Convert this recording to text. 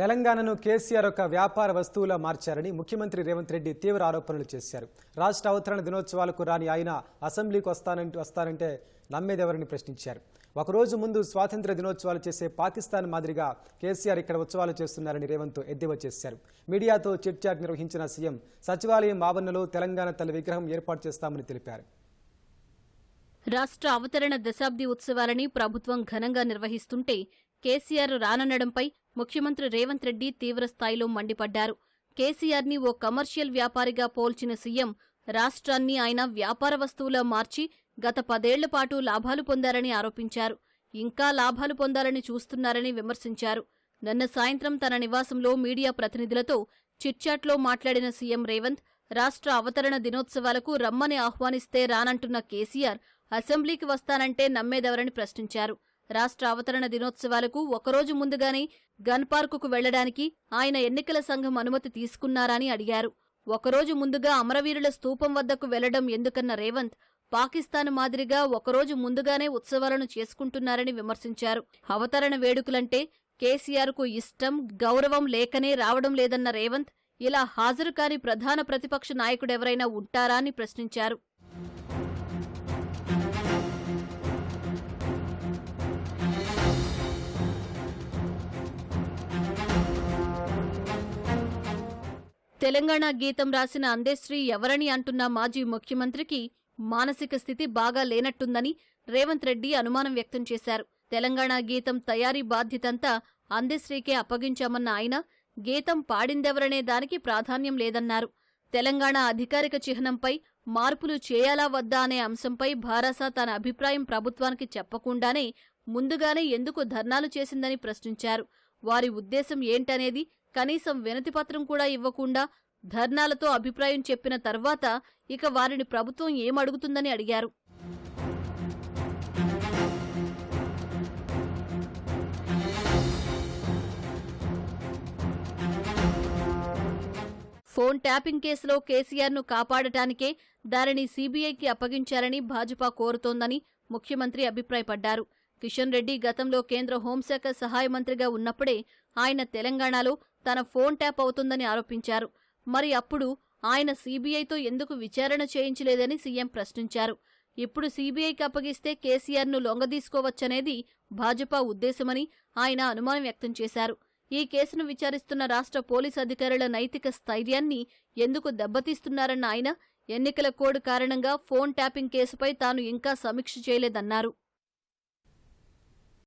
తెలంగాణను కేసీఆర్ ఒక వ్యాపార వస్తువులా మార్చారని ముఖ్యమంత్రి రేవంత్ రెడ్డి తీవ్ర ఆరోపణలు చేశారు. రాష్ట్ర అవతరణ దినోత్సవాలకు రాని ఆయన అసెంబ్లీకి వస్తానంటూ వస్తానంటే నమ్మేదెవరని ప్రశ్నించారు. ఒకరోజు ముందు స్వాతంత్ర దినోత్సవాలు చేసే పాకిస్తాన్ మాదిరిగా కేసీఆర్ ఇక్కడ ఉత్సవాలు చేస్తున్నారని రేవంత్ ఎద్దేవా చేశారు. మీడియాతో చిట్చాట్ నిర్వహించిన సీఎం సచివాలయం ఆవరణలో తెలంగాణ తల్లి విగ్రహం ఏర్పాటు చేస్తామని తెలిపారు. రాష్ట్ర అవతరణ దశాబ్ది ఉత్సవాలని ప్రభుత్వం ఘనంగా నిర్వహిస్తుంటే కేసీఆర్ రాననడంపై ముఖ్యమంత్రి రేవంత్ రెడ్డి తీవ్రస్థాయిలో మండిపడ్డారు. కేసీఆర్ని ఓ కమర్షియల్ వ్యాపారిగా పోల్చిన సీఎం రాష్ట్రాన్ని ఆయన వ్యాపార వస్తువులా మార్చి గత పదేళ్ళ పాటు లాభాలు పొందారని ఆరోపించారు. ఇంకా లాభాలు పొందాలని చూస్తున్నారని విమర్శించారు. నిన్న సాయంత్రం తన నివాసంలో మీడియా ప్రతినిధులతో చిట్చాట్లో మాట్లాడిన సీఎం రేవంత్ రాష్ట్ర అవతరణ దినోత్సవాలకు రమ్మని ఆహ్వానిస్తే రానంటున్న కేసీఆర్ అసెంబ్లీకి వస్తానంటే నమ్మేదెవరని ప్రశ్నించారు. రాష్ట్ర అవతరణ దినోత్సవాలకు ఒకరోజు ముందుగానే గన్ పార్కుకు వెళ్ళడానికి ఆయన ఎన్నికల సంఘం అనుమతి తీసుకున్నారని అడిగారు. ఒకరోజు ముందుగా అమరవీరుల స్తూపం వద్దకు వెళ్ళడం ఎందుకన్న రేవంత్ పాకిస్తాన్ మాదిరిగా ఒకరోజు ముందుగానే ఉత్సవాలను చేసుకుంటున్నారని విమర్శించారు. అవతరణ వేడుకలంటే కేసీఆర్కు ఇష్టం గౌరవం లేకనే రావడం లేదన్న రేవంత్ ఇలా హాజరు కాని ప్రధాన ప్రతిపక్ష నాయకుడెవరైనా ఉంటారా అని ప్రశ్నించారు. తెలంగాణ గీతం రాసిన అందేశ్రీ ఎవరని అంటున్న మాజీ ముఖ్యమంత్రికి మానసిక స్థితి బాగా లేనట్టుందని రేవంత్ రెడ్డి అనుమానం వ్యక్తం చేశారు. తెలంగాణ గీతం తయారీ బాధ్యతంతా అందేశ్రీకే అప్పగించామన్న ఆయన గీతం పాడిందెవరనే దానికి ప్రాధాన్యం లేదన్నారు. తెలంగాణ అధికారిక చిహ్నంపై మార్పులు చేయాలా వద్దా అనే అంశంపై భారాస తన అభిప్రాయం ప్రభుత్వానికి చెప్పకుండానే ముందుగానే ఎందుకు ధర్నాలు చేసిందని ప్రశ్నించారు. వారి ఉద్దేశం ఏంటనేది కనీసం వినతిపత్రం కూడా ఇవ్వకుండా ధర్నాలతో అభిప్రాయం చెప్పిన తర్వాత ఇక వారిని ప్రభుత్వం ఏమడుగుతుందని అడిగారు. ఫోన్ ట్యాపింగ్ కేసులో కేసీఆర్ను కాపాడటానికే దానిని సీబీఐకి అప్పగించారని భాజపా కోరుతోందని ముఖ్యమంత్రి అభిప్రాయపడ్డారు. కిషన్ రెడ్డి గతంలో కేంద్ర హోంశాఖ సహాయ మంత్రిగా ఉన్నప్పుడే ఆయన తెలంగాణలో తన ఫోన్ ట్యాప్ అవుతుందని ఆరోపించారు. మరి అప్పుడు ఆయన సీబీఐతో ఎందుకు విచారణ చేయించలేదని సీఎం ప్రశ్నించారు. ఇప్పుడు సీబీఐకి అప్పగిస్తే కేసీఆర్ను లొంగదీసుకోవచ్చనేది భాజపా ఉద్దేశమని ఆయన అనుమానం వ్యక్తం చేశారు. ఈ కేసును విచారిస్తున్న రాష్ట్ర పోలీసు అధికారుల నైతిక స్థైర్యాన్ని ఎందుకు దెబ్బతీస్తున్నారన్న ఆయన ఎన్నికల కోడ్ కారణంగా ఫోన్ ట్యాపింగ్ కేసుపై తాను ఇంకా సమీక్ష చేయలేదన్నారు.